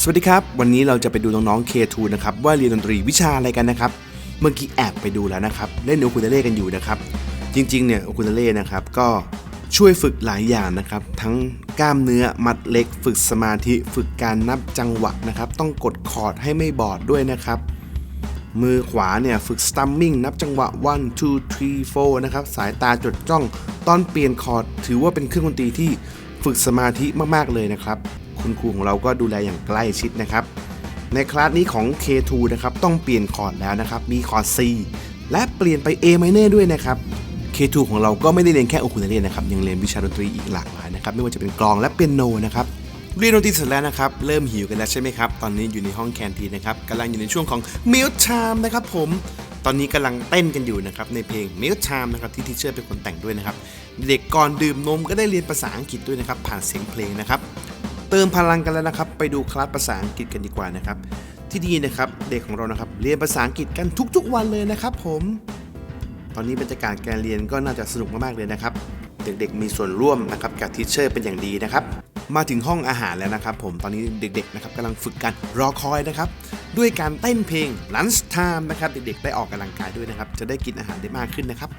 สวัสดีครับ วันนี้เราจะไปดูน้องๆ K2 นะครับ ว่าเรียนดนตรีวิชาอะไรกันนะครับ เมื่อกี้แอบไปดูแล้วนะครับ เล่นโอคูเลเล่กันอยู่นะครับ จริงๆเนี่ยโอคูเลเล่นะครับก็ช่วยฝึกหลายอย่างนะครับ ทั้งกล้ามเนื้อมัดเล็ก ฝึกสมาธิฝึกการนับจังหวะนะครับ ต้องกดคอร์ดให้ไม่บอดด้วยนะครับมือขวาเนี่ยฝึกสตัมมิ่งนับจังหวะ one two three four นะครับ สายตาจดจ้อง ตอนเปลี่ยนคอร์ด ถือว่าเป็นเครื่องดนตรีที่ฝึกสมาธิมาก ๆ เลยนะครับ คุณครูของเราก็ดูแลอย่างใกล้ชิดนะครับ ในคลาสนี้ของ K2 นะครับต้องเปลี่ยนคอร์ดแล้วนะครับ มีคอร์ด C และเปลี่ยนไป A minor ด้วยนะครับ K2 ของเราก็ไม่ได้เรียนแค่โอคูเลเล่นะครับยังเรียนวิชาดนตรีอีกหลากหลายนะครับไม่ว่าจะเป็นกลองและเปียโนนะครับเรียนดนตรีเสร็จแล้วนะครับ เริ่มหิวกันแล้วใช่ไหมครับ ตอนนี้อยู่ในห้องแคนทีนนะครับกำลังอยู่ในช่วงของ Meal Time นะครับผม ตอนนี้กำลังเต้นกันอยู่นะครับในเพลง Meal Time นะครับที่ทีเชอร์เป็นคนแต่งด้วยนะครับ เด็กก่อนดื่มนมก็ได้เรียนภาษาอังกฤษด้วยนะครับผ่านเสียงเพลงนะครับ เติมพลังกันแล้วนะครับ ไปดูคลาสภาษาอังกฤษกันดีกว่านะครับ ที่ดีนะครับเด็กของเรานะครับเรียนภาษาอังกฤษกันทุกๆวันเลยนะครับ ผม ตอนนี้บรรยากาศการเรียนก็น่าจะสนุกมากๆเลยนะครับ เด็กๆมีส่วนร่วมนะครับกับทีเชอร์เป็นอย่างดีนะครับมาถึงห้องอาหารแล้วนะครับ ผมตอนนี้เด็กๆนะครับกำลังฝึกกันรอคอยนะครับ ด้วยการเต้นเพลง lunch time นะครับ เด็กๆได้ออกกำลังกายด้วยนะครับ จะได้กินอาหารได้มากขึ้นนะครับ